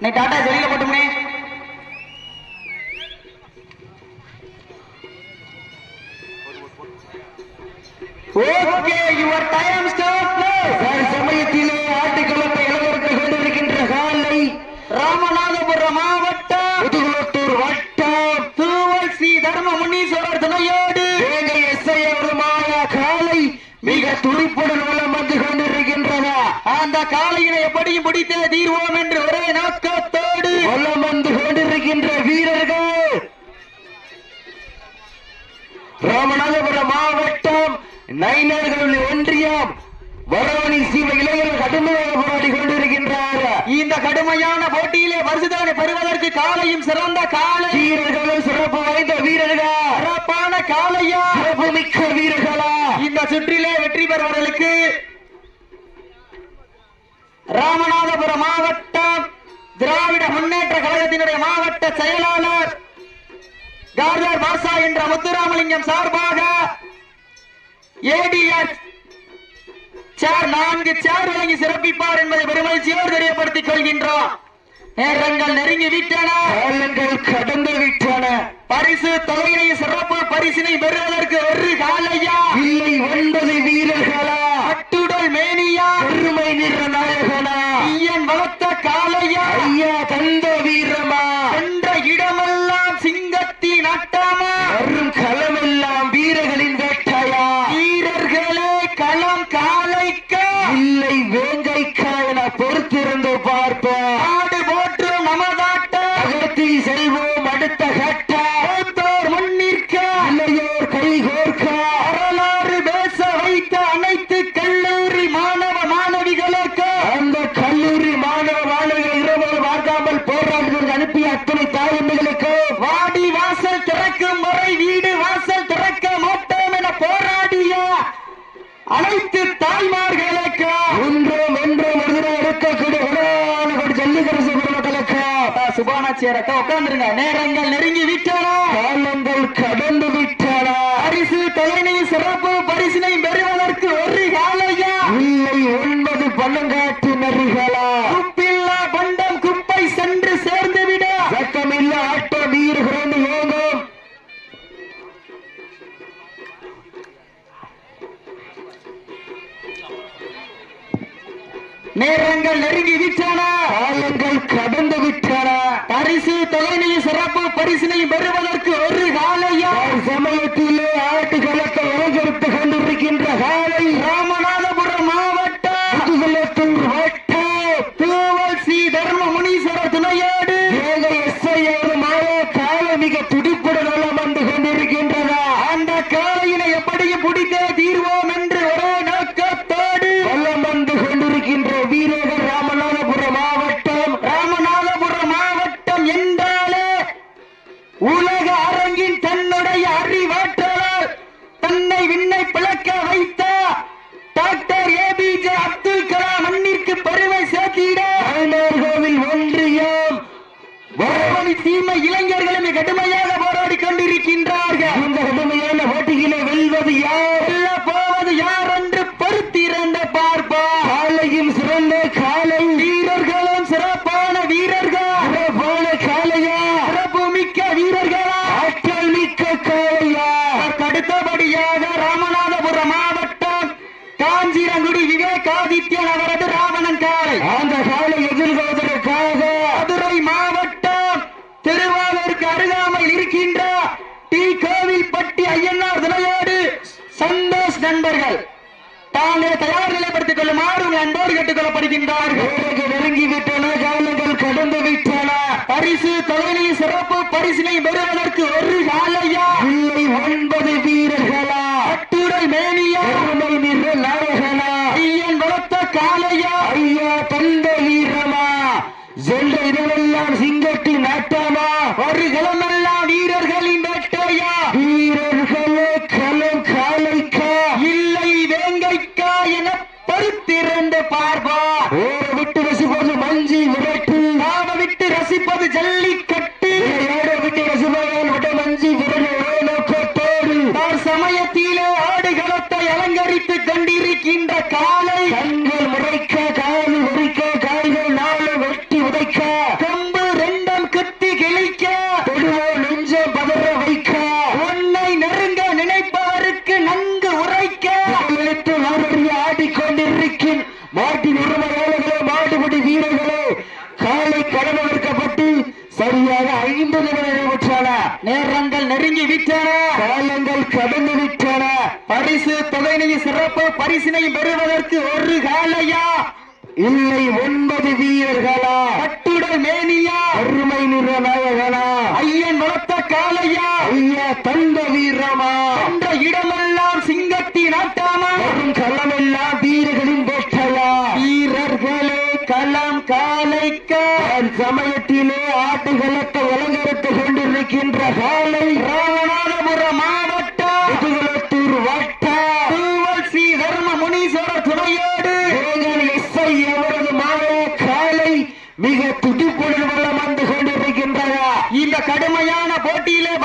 நீ டாட்டா வெளியில போட்டுமே ஓகே யுவர் டைம் ஸ்டார்ட் சமயத்திலே ஆட்டுக்களத்தை இளவரத்து கொண்டிருக்கின்ற காலை ராமநாதபுரம் மாவட்டம் முதுகுளத்தூர் வட்டம் தூவல் ஸ்ரீ தர்ம முனீஸ்வரர் துணையோடு வேங்கை எஸ்ஐ அவருமான காலை மிக துடிப்புடன் வலம் வந்து கொண்டிருக்கின்றன. அந்த காளையினை எப்படியும் பிடித்தே தீர்வோம் ராமநாதபுரம் மாவட்டம் நைனர்கள் ஒன்றியம் வரவணி சிவ இளைஞர்கள் கடுமையாக போராடி கொண்டிருக்கின்றார். இந்த கடுமையான போட்டியிலே பரிசுதனை பெறுவதற்கு காளையும் சிறந்த காளை வீரர்களும் சிறப்பு வாய்ந்த வீரர்கள். சிறப்பான காளையா சிறப்பு மிக்க வீரர்களா? இந்த சுற்றிலே வெற்றி பெறுவதற்கு ராமநாதபுரம் மாவட்டம் திராவிட முன்னேற்ற கழகத்தினுடைய மாவட்ட செயலாளர் கார்தர் பாசா என்ற முத்துராமலிங்கம் சார்பாக ஏடிஎஸ் சேர் நான்கு சேர் வழங்கி சிறப்பிப்பார் என்பதை பெருமகிழ்ச்சியோடு தெரியப்படுத்திக் கொள்கின்றோம். நேரங்கள் நெருங்கி விட்டன. கடந்து விட்டன. பரிசு தொகையினை சிறப்பு பரிசினை பெறுவதற்கு ஒரு காலையா? இல்லை ஒன்பது வீரர்களா? அட்டுடல் மேனியா? பெருமை நிற நாயகனா? ஐயன் வளர்த்த காலையா ஐயா தந்த வீரமா சுபானாச்சியர் அக்கா உட்காந்துருங்க நேரங்கள் நெருங்கி விட்டன. காலங்கள் கடந்து விட்டன. பரிசு தலைமை சிறப்பு பரிசினை பெறுவதற்கு ஒரு காலையா? இல்லை ஒன்பது பன்னங்காட்டு நரிகளா பரிசினை பெறுவதற்கு ஒரு காலையா சமயத்திலே ஆட்டுக்களத்தை அலங்கரித்துக் கொண்டிருக்கின்ற காலை ராமநாதபுரம் மாவட்டம். தூவல் ஸ்ரீ தர்ம முனீஸ்வரர் துணையோடு. ஏக எஸ்ஐ மாய கால மிக துடிப்புடன் கேட்டுக் கொள்ளப்படுகின்றார்கள் வேலைக்கு நெருங்கி விட்டன காலங்கள் கடந்து விட்டன. பரிசு தொழிலை சிறப்பு பரிசினை பெறுவதற்கு ஒரு பரிசினையும் பெறுவதற்கு ஒரு காலையா? இல்லை ஒன்பது வீரர்களா? கட்டுடல் மேனியா? அருமை நிற நாயகனா? ஐயன் வளர்த்த காலையா ஐயா தந்த வீரமா? என்ற இடமெல்லாம் சிங்கத்தின் ஆட்டாமா வரும் களமெல்லாம் வீரர்களின் வேட்டையா வீரர்களே களம் காலைக்கா சமயத்திலே ஆட்டுகளத்தை அலங்கரித்துக் கொண்டிருக்கின்ற காலை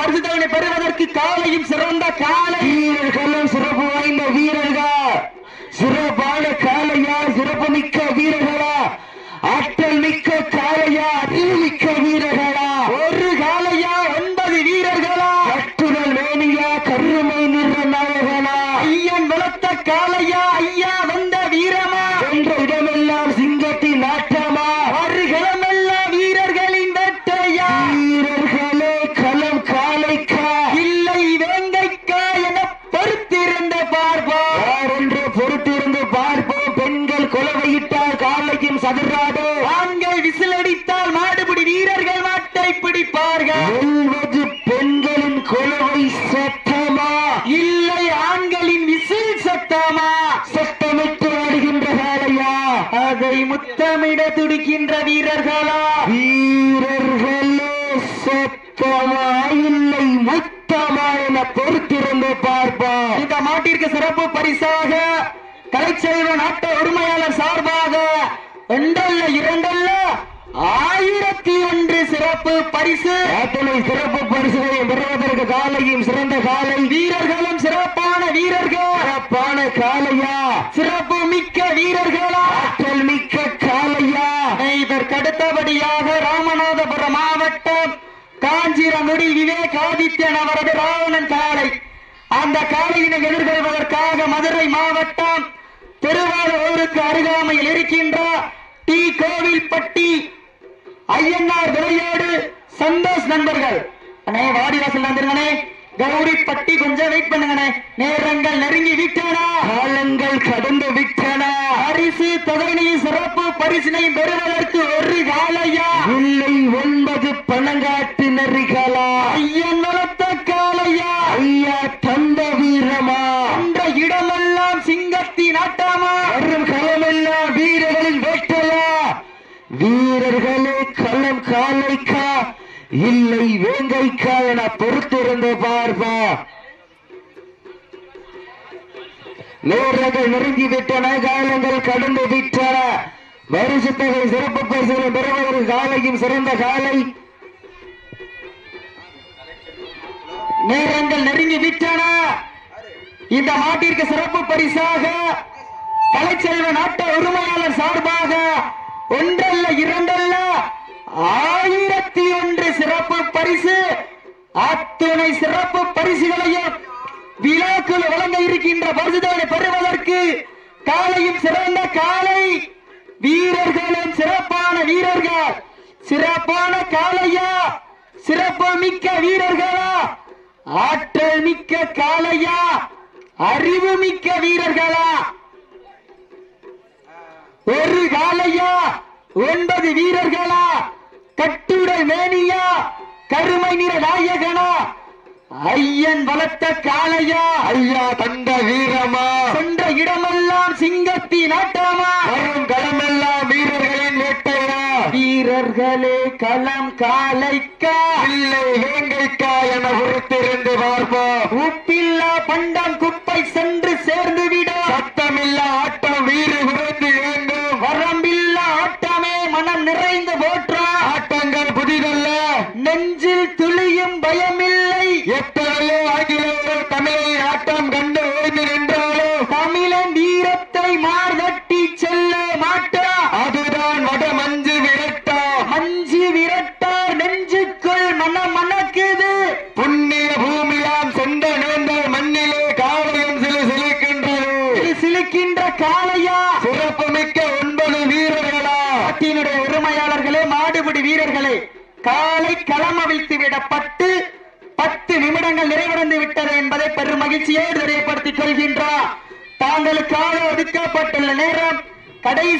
போட்டியிலே பரிசுத்தவனை பெறுவதற்கு காலையும் சிறந்த காலை. வீரர்களும் சிறப்பு வாய்ந்த வீரர்கள். சிறப்பான காலையா சிறப்பு மிக்க வீரர்களா ஆற்றல் மிக்க காலையா அறிவு மிக்க வீரர்களா ஒரு காலையா ஒன்பது வீரர்களா கட்டுடல் மேனியா கருமை நிற நாயகனா ஐயன் வளர்த்த காலையா ஐயா வந்த வீரமா என்ற இடமெல்லாம் சிங்கத்தின் ஆட்டமா வருகளமெல்லாம் வீரர்களின் வேட்டையா வீரர்களே களம் காலைக்கா இல்லை வேங்கைக்கா என பொறுத்திருந்த பார்ப்போம் யாரென்று பொறுத்திருந்து பார்ப்போம் பெண்கள் குலவையிட்டால் காலையும் சதுராடு ஆண்கள் விசிலடித்தால் மாடுபிடி வீரர்கள் பிடிப்பார்கள் வெல்வது பெண்களின் குலவை சத்தமா? இல்லை ஆண்களின் விசில் சத்தமா? சத்தமிட்டு ஆடுகின்ற காலையா அதை முத்தமிட துடிக்கின்ற வீரர்களா? வீரர்களே சத்தமா இல்லை முத்தமா என பொறுத்திருந்து பார்ப்போம். இந்த மாட்டிற்கு சிறப்பு பரிசாக கலைச்செல்வன் ஆட்ட உரிமையாளர் சார்பாக ஒன்றல்ல இரண்டல்ல ஒன்று சிறப்பு பரிசு. அத்தனை சிறப்பு பரிசுகளை பெறுவதற்கு காலையும் சிறந்த காலை. வீரர்களும் சிறப்பான வீரர்கள். சிறப்பான காலையா சிறப்பு மிக்க வீரர்களா. ஆற்றல் மிக்க காலையா இதற்கு அடுத்தபடியாக ராமநாதபுரம் மாவட்டம் காஞ்சிரங்குடி விவேக் ஆதித்யன் அவரது ராவணன் காளை. அந்த காளையினை எதிர்கொள்வதற்காக மதுரை மாவட்டம் திருவாரூருக்கு அருகாமையில் இருக்கின்ற டி. கோவில்பட்டி ஐயனார் விளையாடு சந்தோஷ் நண்பர்கள். அண்ணே வாடிவாசல் வந்துருங்கண்ணே. கௌரிப்பட்டி கொஞ்சம் வெயிட் பண்ணுங்கண்ணே. நேரங்கள் நெருங்கி விட்டனா. காலங்கள் கடந்து விட்டன. பரிசு தொகையினையும் சிறப்பு பரிசினையும் பெறுவதற்கு ஒரு காலையா இல்லை ஒன்பது பணங்காட்டு நெறிகளா வேங்கைக்கா என பொறுத்திருந்து பார்ப்பா. நேரங்கள் நெருங்கி விட்டன காலங்கள் கடந்து விட்டன வரிசத்தகை சிறப்பு பரிசுகளை பெறுவதற்கு காலையும் சிறந்த காலை. நேரங்கள் நெருங்கி விட்டன இந்த மாட்டிற்கு சிறப்பு பரிசாக கலைச்செல்வன் ஆட்ட உரிமையாளர் சார்பாக ஒன்றல்ல இரண்டல்ல ஆயிரத்தி ஒன்று சிறப்பு பரிசு. அத்துணை சிறப்பு பரிசுகளையும் விழாக்கள் வழங்க இருக்கின்ற பரிசுகளை பெறுவதற்கு காலையும் சிறந்த காலை. வீரர்களும் சிறப்பான வீரர்கள். சிறப்பான காளையா? சிறப்பு மிக்க வீரர்களா? ஆற்றல் மிக்க காளையா? அறிவு மிக்க வீரர்களா? ஒரு காளையா? ஒன்பது வீரர்களா? கட்டுடல் மேனியா கருமை நிற நாயகனா ஐயன் வளர்த்த காளையா ஐயா தந்த வீரமா? சென்ற இடமெல்லாம் சிங்கத்தின் ஆட்டமா வரும் களமெல்லாம் வீரர்களின் வேட்டையா? வீரர்களே களம் காலைக்கா? இல்லை வேங்கைக்கா என பொறுத்திருந்து பார்ப்போம். உப்பில்லா பண்டம் குப்பை சென்று சேர்ந்து விட சத்தமில்லா ஆட்டம் வீறு குறைந்து வேண்டும் வரம்பில்லா ஆட்டமே மனம் நிறைந்து போற்றா mar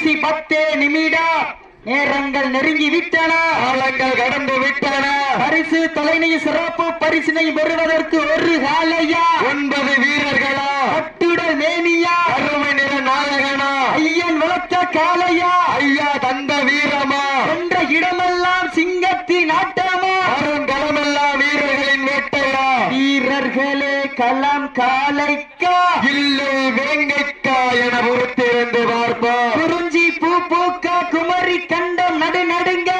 கடைசி பத்தே நிமிடம். நேரங்கள் நெருங்கி விட்டன. காலங்கள் கடந்து விட்டன. பரிசு தலைமை சிறப்பு பரிசினை பெறுவதற்கு ஒரு காலையா? ஒன்பது வீரர்களா? கட்டுடல் மேனியா? அருமை நிற நாயகனா? ஐயன் வளர்த்த காலையா ஐயா தந்த வீரமா? என்ற இடமெல்லாம் சிங்கத்தின் ஆட்டமா? அருங்கலமெல்லாம் வீரர்களின் வேட்டையா? வீரர்களே களம் காலைக்கா இல்லை வேங்கைக்கா என பொறுத்திருந்து பார்ப்போம். குமரி கண்டம் நடு நடுங்க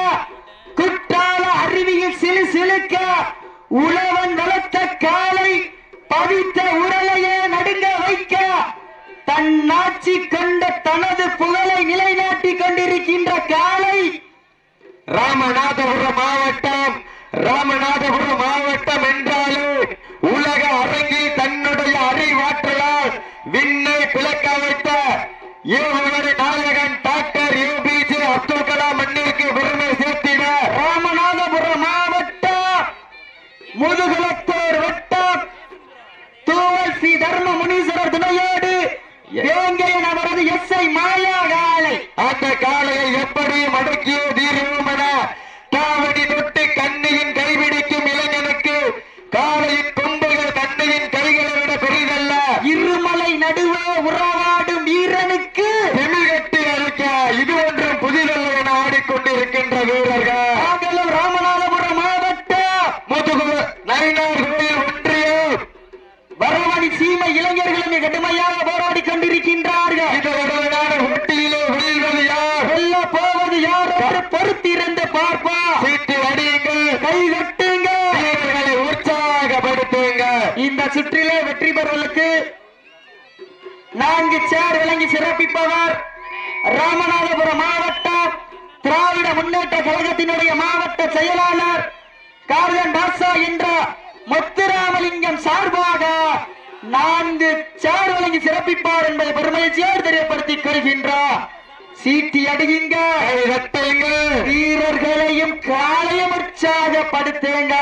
குற்றால அருவியில் சிலு சிலுக்க உழவன் வளர்த்த காலை பவித்த உடலையே நடுங்க வைக்க தன் ஆட்சி கொண்ட தனது புகழை நிலைநாட்டிக் கொண்டிருக்கின்ற காலை ராமநாதபுரம் மாவட்டம் ராமநாதபுரம் நான்கு சேர் விளங்கி சிறப்பிப்பவர் ராமநாதபுரம் மாவட்டம் திராவிட முன்னேற்ற கழகத்தினுடைய மாவட்ட செயலாளர் கார்கன் பாஷா என்ற முத்துராமலிங்கம் சார்பாக நான்கு சேர் வழங்கி சிறப்பிப்பார் என்பதை பெருமகிழ்ச்சியோடு தெரியப்படுத்திக் கொள்கின்றார். சீட்டி அடியுங்க. வீரர்களையும் காலையும் உற்சாகப்படுத்துங்க.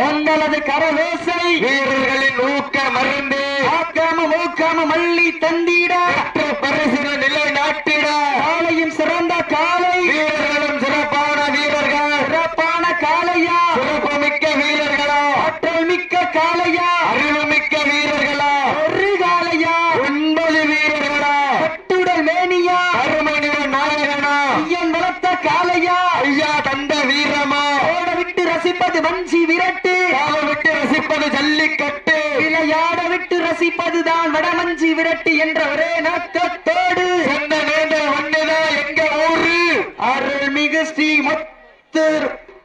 உங்களது கரவேசை வீரர்களின் ஊக்க மருந்து ஆக்காம மூக்காம மல்லி தந்திட. பரிசின நிலை நாட்டிட. காலையும் சிறந்த காலை வீரர்களும் சிறப்பான வீரர்கள். சிறப்பான காளையா. சிறப்புமிக்க வீரர்களா. ஆற்றல் மிக்க காளையா. அறிவுமிக்க வீரர்களா. ஒரு காளையா. ஒன்பது வீரர்களா. கட்டுடல் மேனியா. அருமை நிற நாயகனா. ஐயன் வளர்த்த காளையா. ஐயா தந்த வீரமா. ஓட விட்டு ரசிப்பது வஞ்சி விரட்டு. ரசிப்பது ஜல்லிக்கட்டு. விளையாட விட்டு ரசிப்பதுதான் வடமஞ்சி விரட்டு என்ற ஒரே நோக்கத்தோடு. சென்ன நேர்ந்த ஒண்ணுதான் எங்க ஊரு? அருள்மிகு ஸ்ரீ முத்து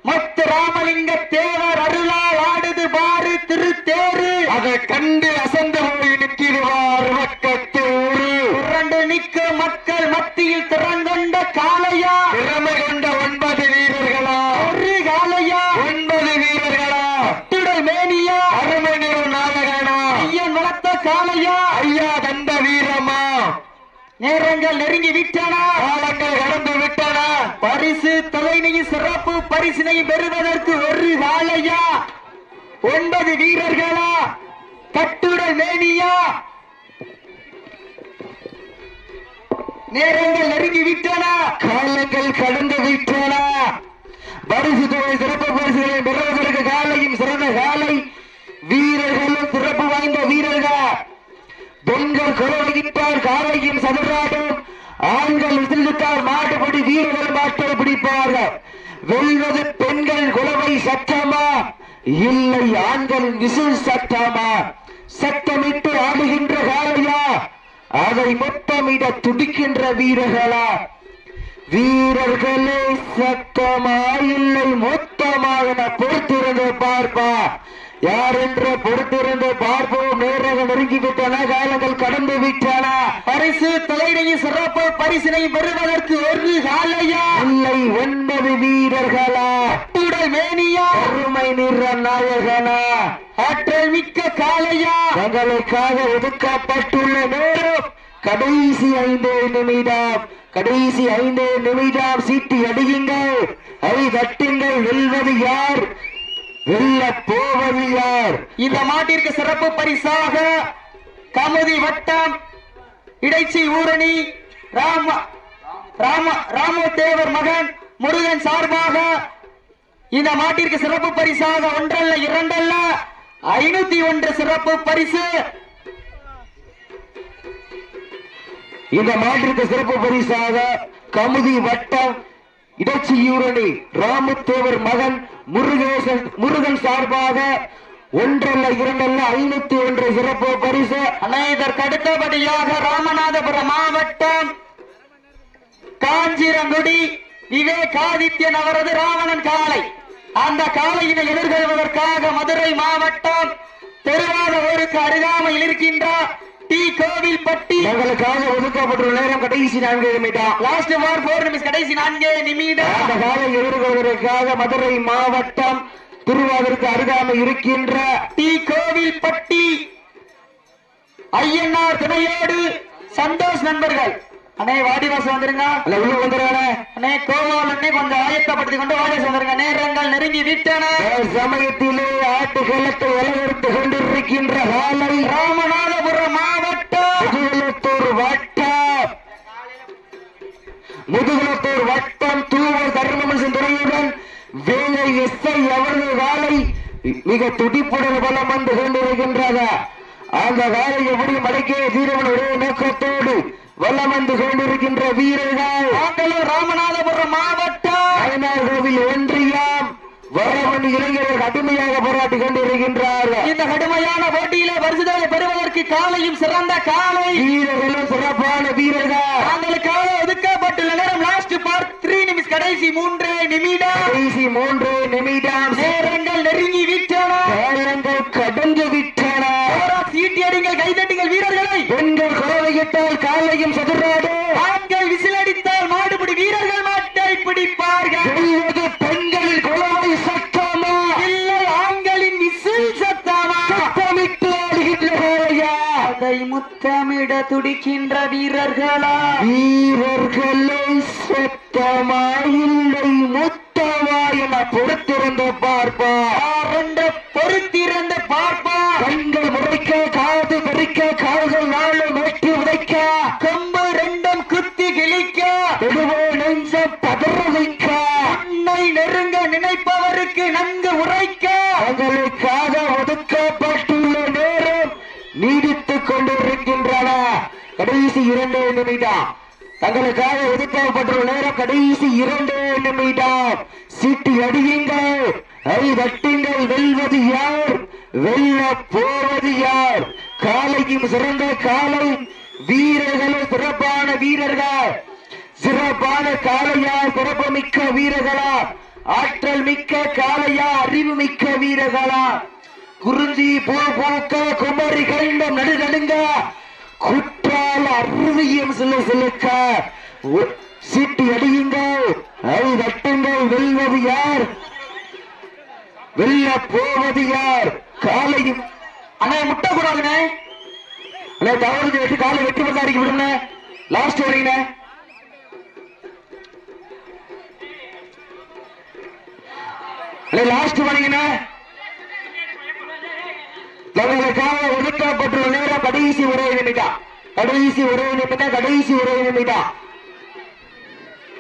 முத்து ராமலிங்க தேவர் அருளால் ஆடுது பாரு திருத்தேரு. அதை கண்டு அசந்து போய் நிற்கிறார் பக்கத்தூரு புரண்டு நிற்கும் மக்கள் மத்தியில் திறங்கொண்ட காளையா திறமை கொண்ட ஒன்பது வீரர்களா ஒரு காளையா ஒன்பது வீரர்களா துடல் மேனியா அருமை நிற நாயகனா ஐயன் வளர்த்த காளையா ஐயா தந்த வீரமா? நேரங்கள் நெருங்கி விட்டன. காலங்கள் கடந்து விட்டன. பரிசு தொலைநீர் சிறப்பு பரிசினை பெறுவதற்கு ஒரு காளையா ஒன்பது வீரர்களா? கட்டுடல் மேனியா? நேரங்கள் நெருங்கி விட்டன. காலங்கள் கடந்து விட்டன. பரிசு தொகை சிறப்பு பரிசுகளை பெறுவதற்கு காலையும் சிறந்த காலை பெண்கள் குரவகிப்பார் காலையும் சதுராடும் ஆண்கள் விசிலுக்கார் மாட்டுப்படி வீரர்கள் மாட்டை பிடிப்பார்கள். வெல்வது பெண்கள் குலவை சட்டமா இல்லை ஆண்களின் விசில் சட்டமா சட்டமிட்டு ஆடுகின்ற காலையா அதை மொத்தமிட துடிக்கின்ற வீரர்களா? வீரர்களே சத்தமா? இல்லை மொத்தமாக பொறுத்திருந்து பார்ப்பா. யார் என்று பொறுத்திருந்து பார்ப்போம். நேரங்கள் நெருங்கிவிட்டன காலங்கள் கடந்து விட்டன. பரிசு தொலைநீர் சிறப்பு பரிசினை பெறுவதற்கு ஒரு காலையா? இல்லை ஒன்பது வீரர்களா? உடல் மேனியா அருமை நிற நாயகனா? ஆற்றல் மிக்க காலையா தங்களுக்காக ஒதுக்கப்பட்டுள்ள நேரம் கடைசி ஐந்து நிமிடம். கடைசி ஐந்து நிமிடம் சீட்டி அடியுங்கள். ஐ தட்டுங்கள். வெல்வது யார்? வெல்ல போவது யார் இந்த மாட்டிற்கு சிறப்பு பரிசாக கமுதி வட்டம் இடைச்சி ஊரணி ராம ராம ராமதேவர் மகன் முருகன் சார்பாக இந்த மாட்டிற்கு சிறப்பு பரிசாக ஒன்றல்ல இரண்டல்ல ஐநூத்தி ஒன்று சிறப்பு பரிசு. இந்த மாட்டிற்கு சிறப்பு பரிசாக கமுதி வட்டம் இடைச்சியூரணி ராமத்தேவர் மகன் முருகேசன் முருகன் சார்பாக ஒன்றல்ல இரண்டல்ல ஐநூத்தி ஒன்று சிறப்பு பரிசு. இதற்கு அடுத்தபடியாக ராமநாதபுரம் மாவட்டம் காஞ்சிரங்குடி விவேகாதித்யன் அவரது ராவணன் காளை. அந்த காலையினை எதிர்கொள்வதற்காக மதுரை மாவட்டம் திருவாரூருக்கு அருகாமையில் இருக்கின்ற டி கோவில்பட்டி எங்களுக்காக ஒதுக்கப்பட்டுள்ள நேரம் கடைசி நான்கு நிமிடம். லாஸ்ட் ஓவர் போர் நிமிஷம் கடைசி நான்கே நிமிடம். அந்த காலை எதிர்கொள்வதற்காக மதுரை மாவட்டம் திருவாரூருக்கு அருகாமை இருக்கின்ற டி கோவில்பட்டி ஐயனார் துணையோடு சந்தோஷ் நண்பர்கள். அண்ணே வாடிவாசம் வந்துருங்க. அல்ல உள்ள வந்துடுறானே அண்ணே. கோவால் அண்ணே கொஞ்சம் ஆயத்தப்படுத்திக் கொண்டு வாடிவாசம் வந்துருங்க. நேரங்கள் நெருங்கி விட்டன. சமயத்திலே ஆட்டுகளத்தை அலங்கரித்து கொண்டிருக்கின்ற காலை ராமநாதபுரம் மாவட்டம் வட்டம். முதுகுலத்தூர் வட்டம் தூவல் தர்மமனுஷன் துறையுடன் வேலை எஸ்ஐ அவரது காலை மிக துடிப்புடன் பலம் வந்து கொண்டிருக்கின்றது. அந்த காலை எப்படி மடக்கிய தீரவன் ஒரே நோக்கத்தோடு வலம் வந்து கொண்டிருக்கின்ற வீரர்கள். நாங்களும் ராமநாதபுரம் மாவட்டம். ஐநார் கோவில் ஒன்றியம். வரவன் இளைஞர்கள் கடுமையாக போராடி கொண்டிருக்கின்றார்கள். இந்த கடுமையான போட்டியிலே பரிசுகளை பெறுவதற்கு காலையும் சிறந்த காலை. வீரர்களும் சிறப்பான வீரர்கள். தாங்களுக்காக ஒதுக்கப்பட்டுள்ள நேரம் லாஸ்ட் பார்ட் த்ரீ நிமிஷம் கடைசி மூன்று நிமிடம். கடைசி மூன்று நிமிடம். நேரங்கள் நெருங்கி விட்டன நேரங்கள் கடந்து விட்டன ஓரா சீட்டி அடிங்கள் கைதட்டுங்கள் வீரர்களை கோவையிட்டால் காலையும் சதுராடு. ஆண்கள் விசிலடித்தால் மாடுபிடி வீரர்கள் மாட்டை பிடிப்பார்கள். பெண்களின் குழவை சத்தமா? இல்லை ஆண்களின் விசில் சத்தமா? சத்தமிட்டு ஆடுகின்ற கோவையா அதை முத்தமிட துடிக்கின்ற வீரர்களா? வீரர்களை சத்தமா? இல்லை முத்தமா? என பொறுத்திருந்து பார்ப்பா ஆரண்ட பொறுத்திருந்து பார்ப்பா கண்கள் முறைக்க காது பறிக்க கால்கள் நாளும் வெட்டி உதைக்க கொம்பு ரெண்டும் குத்தி தெருவோ நெஞ்சம் பதற வைக்க உன்னை நெருங்க நினைப்பவருக்கு நன்கு உரைக்க. அவர்களுக்காக ஒதுக்கப்பட்டுள்ள நேரம் நீடித்துக் கொண்டிருக்கின்றன. கடைசி இரண்டு நிமிடம். தங்களுக்காக ஒதுக்கப்பட்டுள்ள நேரம் கடைசி இரண்டு நிமிடம். சீட்டி அடியுங்கள். ஐ தட்டுங்கள். வெல்வது யார்? வெல்ல போவது யார்? காலையும் சிறந்த காலை. வீரர்களும் சிறப்பான வீரர்கள். சிறப்பான காளையா சிறப்பு மிக்க வீரர்களா ஆற்றல் மிக்க காளையா அறிவு மிக்க வீரர்களா. குறிஞ்சி பூ பூக்க குமரி கண்டம் நடு நடுங்க. குற்றால அருவியும் சில சிலுக்க. சீட்டி அடியுங்கள். அது தட்டுங்கள் வெல்வது யார்? வெல்ல போவது யார்? காலையும் அண்ணா முட்டை கூடாதுண்ணே தவறு வெட்டி காலை வெட்டி பண்ண அடிக்க விடுங்க. லாஸ்ட் வரீங்க. லாஸ்ட் வரீங்கண்ணே தங்களுக்காக ஒதுக்கப்பட்டுள்ள நேரம் கடைசி ஒரே நிமிடம். கடைசி ஒரே நிமிடம் கடைசி ஒரே நிமிடம்.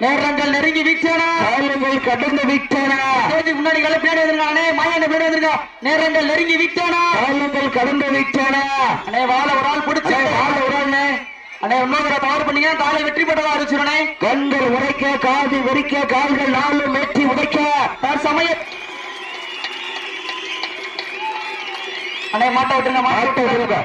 நேரங்கள் நெருங்கி விட்டன காலங்கள் கடந்து தேதி முன்னாடி பின்னாடி வந்துருங்க அண்ணே மாயான பின்னாடி வந்துருங்க நேரங்கள் நெருங்கி விட்டன காலங்கள் கடந்து விட்டன அண்ணே வாழ ஒரு ஆள் பிடிச்சு வாழ ஒரு ஆள்ண்ணே. அண்ணே இன்னொரு தவறு பண்ணீங்க காலை வெற்றி பெற்றதா அறிவிச்சிருனே கண்கள் உரைக்க காது வெறிக்க கால்கள் நாளும் வெட்டி உதைக்க சமய அண்ணே மாட்ட விட்டுருங்க மாட்ட விட்டுருங்க.